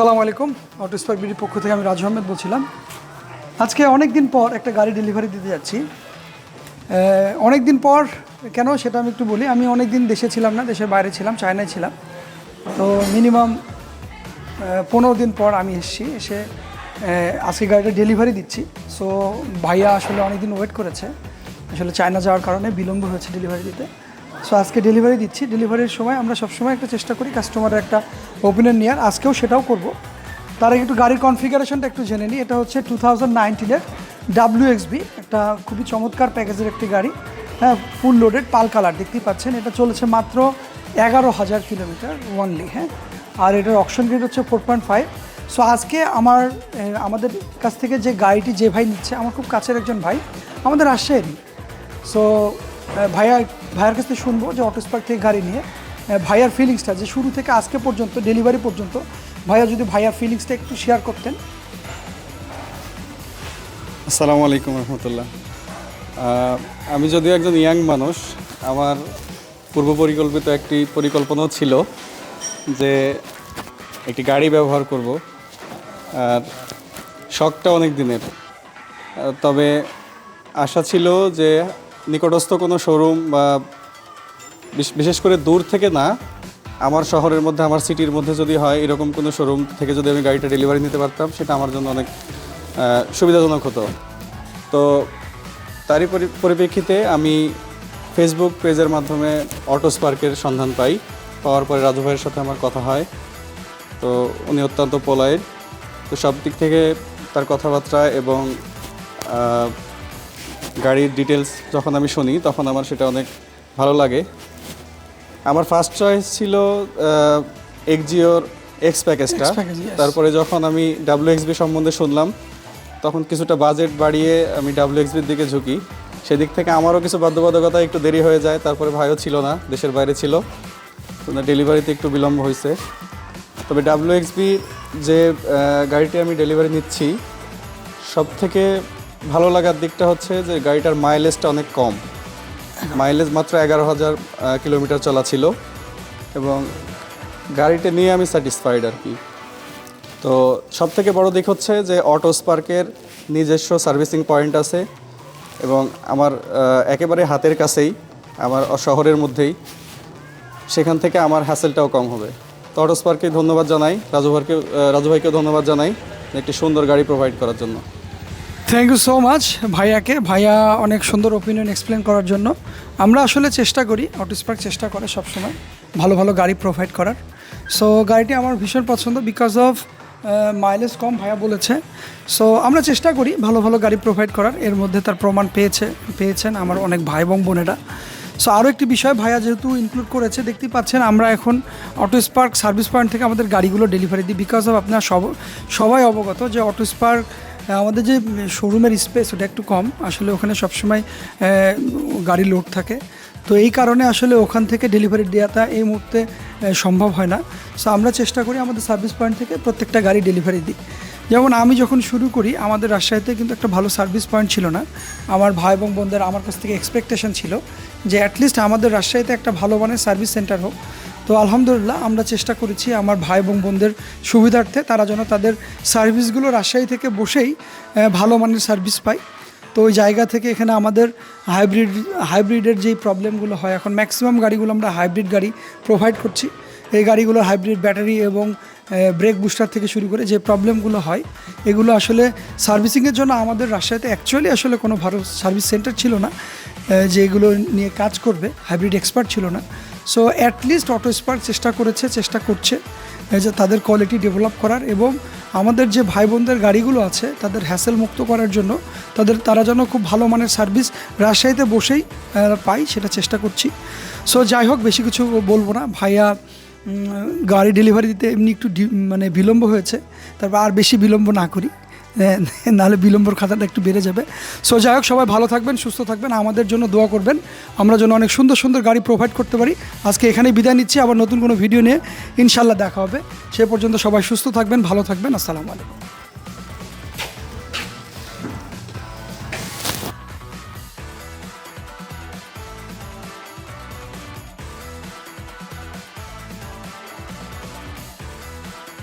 আসসালামু আলাইকুম auto spark বিডির পক্ষ থেকে আমি রাজু আহমেদ বলছিলাম। আজকে অনেক দিন পর একটা গাড়ি ডেলিভারি দিতে যাচ্ছি। অনেক দিন পর কেন সেটা আমি একটু বলি। আমি অনেক দিন দেশে ছিলাম না, দেশের বাইরে ছিলাম চায়নায় ছিলাম। তো মিনিমাম পনেরো দিন পর আমি এসেছি, এসে আজকে গাড়িটা ডেলিভারি দিচ্ছি। সো ভাইয়া আসলে অনেক দিন ওয়েট করেছে। আসলে চায়না যাওয়ার কারণে বিলম্ব হয়েছে ডেলিভারি দিতে। সো আজকে ডেলিভারি দিচ্ছি। ডেলিভারির সময় আমরা সবসময় একটা চেষ্টা করি কাস্টমারের একটা ওপিনিয়ন নেওয়ার আজকেও সেটাও করব। তার আগে একটু গাড়ির কনফিগারেশনটা একটু জেনে নিই। এটা হচ্ছে টু থাউজেন্ড নাইনটিনের ডাব্লিউ এক্সবি একটা খুবই চমৎকার প্যাকেজের একটি গাড়ি। হ্যাঁ ফুল লোডেড পাল কালার, দেখতেই পাচ্ছেন। এটা চলেছে মাত্র এগারো হাজার কিলোমিটার ওয়ানলি হ্যাঁ। আর এটার অপশন গ্রেড হচ্ছে ফোর পয়েন্ট ফাইভ সো আজকে আমার আমাদের কাছ থেকে যে গাড়িটি যে ভাই নিচ্ছে, আমার খুব কাছের একজন ভাই, আমাদের রাজশাহীরই সো ভাইয়া ভাইয়ার কাছ থেকে শুনব যে অটো স্পার্ক থেকে গাড়ি নিয়ে। ভাইয়ার ফিলিংসটা যে শুরু থেকে আজকে পর্যন্ত ডেলিভারি পর্যন্ত, ভাইয়া যদি ভাইয়ার ফিলিংসটা একটু শেয়ার করতেন। আসসালামু আলাইকুম রহমতুল্লাহ। আমি যদিও একজন ইয়াং মানুষ, আমার পূর্ব পরিকল্পিত একটি পরিকল্পনাও ছিল যে একটি গাড়ি ব্যবহার করব, আর শখটা অনেক দিনের। তবে আশা ছিল যে নিকটস্থ কোনো শোরুম বা বিশেষ করে দূর থেকে না, আমার শহরের মধ্যে, আমার সিটির মধ্যে যদি হয়, এরকম কোনো শোরুম থেকে যদি আমি গাড়িটা ডেলিভারি নিতে পারতাম, সেটা আমার জন্য অনেক সুবিধাজনক হতো। তো তারই পরি- পরিপ্রেক্ষিতে আমি ফেসবুক পেজের মাধ্যমে অটো স্পার্কের সন্ধান পাই। পাওয়ার পরে রাজু ভাইয়ের সাথে আমার কথা হয়। তো উনি অত্যন্ত পোলাইট তো সব দিক থেকে তার কথাবার্তা এবং গাড়ির ডিটেলস যখন আমি শুনি তখন আমার সেটা অনেক ভালো লাগে। আমার ফার্স্ট চয়েস ছিল এক্সজিওর এক্স প্যাকেজটা. তারপরে যখন আমি ডাব্লিউ এক্সবি সম্বন্ধে শুনলাম তখন কিছুটা বাজেট বাড়িয়ে আমি ডাব্লিউ এক্সবির দিকে ঝুঁকি। সেদিক থেকে আমারও কিছু বাধ্যবাধকতা একটু দেরি হয়ে যায় তারপরে ভাইও ছিল না দেশের বাইরে ছিল। ডেলিভারিতে একটু বিলম্ব হয়েছে। তবে ডাব্লিউ এক্সবির যে গাড়িটি আমি ডেলিভারি নিচ্ছি সব থেকে ভালো লাগার দিকটা হচ্ছে যে গাড়িটার মাইলেজটা অনেক কম। মাইলেজ মাত্র এগারো হাজার কিলোমিটার চলা ছিল। এবং গাড়িটা নিয়ে আমি স্যাটিসফাইড আর কি। তো সব থেকে বড় দিক হচ্ছে যে অটো স্পার্কের নিজস্ব সার্ভিসিং পয়েন্ট আছে এবং আমার একেবারে হাতের কাছেই, আমার শহরের মধ্যেই, সেখান থেকে আমার হ্যাসেলটাও কম হবে। তো অটো স্পার্ককে ধন্যবাদ জানাই, রাজু ভাইকে রাজু ভাইকেও ধন্যবাদ জানাই একটি সুন্দর গাড়ি প্রোভাইড করার জন্য। থ্যাংক ইউ সো মাচ ভাইয়াকে। ভাইয়া অনেক সুন্দর ওপিনিয়ন এক্সপ্লেন করার জন্য। আমরা আসলে চেষ্টা করি অটো স্পার্ক চেষ্টা করে সবসময় ভালো ভালো গাড়ি প্রোভাইড করার। সো গাড়িটি আমার ভীষণ পছন্দ বিকজ অফ মাইলেজ কম ভাইয়া বলেছে। সো আমরা চেষ্টা করি ভালো ভালো গাড়ি প্রোভাইড করার। এর মধ্যে তার প্রমাণ পেয়েছে, পেয়েছেন আমার অনেক ভাই এবং বোনেরা। সো আরও একটি বিষয় ভাইয়া যেহেতু ইনক্লুড করেছে দেখতেই পাচ্ছেন আমরা এখন অটো স্পার্ক সার্ভিস পয়েন্ট থেকে আমাদের গাড়িগুলো ডেলিভারি দিই বিকজ অফ আপনার সব, সবাই অবগত যে অটো স্পার্ক আমাদের যে শোরুমের স্পেস ওটা একটু কম। আসলে ওখানে সবসময় গাড়ি লোড থাকে। তো এই কারণে আসলে ওখান থেকে ডেলিভারি দেওয়াটা এই মুহূর্তে সম্ভব হয় না। সো আমরা চেষ্টা করি আমাদের সার্ভিস পয়েন্ট থেকে প্রত্যেকটা গাড়ি ডেলিভারি দিই যেমন আমি যখন শুরু করি, আমাদের রাজশাহীতে কিন্তু একটা ভালো সার্ভিস পয়েন্ট ছিল না। আমার ভাই এবং বোনদের, আমার কাছ থেকে এক্সপেকটেশন ছিল যে অ্যাটলিস্ট আমাদের রাজশাহীতে একটা ভালো মানের সার্ভিস সেন্টার হোক। তো আলহামদুলিল্লাহ, আমরা চেষ্টা করেছি আমার ভাই এবং বোনদের সুবিধার্থে তারা যেন তাদের সার্ভিসগুলো রাজশাহী থেকে বসেই ভালো মানের সার্ভিস পায়। তো ওই জায়গা থেকে এখানে আমাদের হাইব্রিড, হাইব্রিডের যেই প্রবলেমগুলো হয়, এখন ম্যাক্সিমাম গাড়িগুলো আমরা হাইব্রিড গাড়ি প্রোভাইড করছি। এই গাড়িগুলোর হাইব্রিড ব্যাটারি এবং ব্রেক বুস্টার থেকে শুরু করে যে প্রবলেমগুলো হয়, এগুলো আসলে সার্ভিসিংয়ের জন্য আমাদের রাজশাহীতে অ্যাকচুয়ালি আসলে কোনো ভালো সার্ভিস সেন্টার ছিল না যে এগুলো নিয়ে কাজ করবে হাইব্রিড এক্সপার্ট ছিল না। সো অ্যাটলিস্ট অটো স্পার্ক চেষ্টা করেছে, চেষ্টা করছে যে তাদের কোয়ালিটি ডেভেলপ করার এবং আমাদের যে ভাই বোনদের গাড়িগুলো আছে, তাদের হ্যাসেল মুক্ত করার জন্য তাদের, তারা যেন খুব ভালো মানের সার্ভিস রাজশাহীতে বসেই পাই সেটা চেষ্টা করছি। সো যাই হোক, বেশি কিছু বলব না। ভাইয়া গাড়ি ডেলিভারি দিতে এমনি একটু মানে বিলম্ব হয়েছে, তারপর আর বেশি বিলম্ব না করি। নাহলে বিলম্বর খাতাটা একটু বেড়ে যাবে। সো যাই হোক, সবাই ভালো থাকবেন, সুস্থ থাকবেন, আমাদের জন্য দোয়া করবেন। আমরা যেন অনেক সুন্দর সুন্দর গাড়ি প্রোভাইড করতে পারি। আজকে এখানেই বিদায় নিচ্ছি, আবার নতুন কোনো ভিডিও নিয়ে ইনশাল্লাহ দেখা হবে। সে পর্যন্ত সবাই সুস্থ থাকবেন, ভালো থাকবেন, আসসালামু আলাইকুম।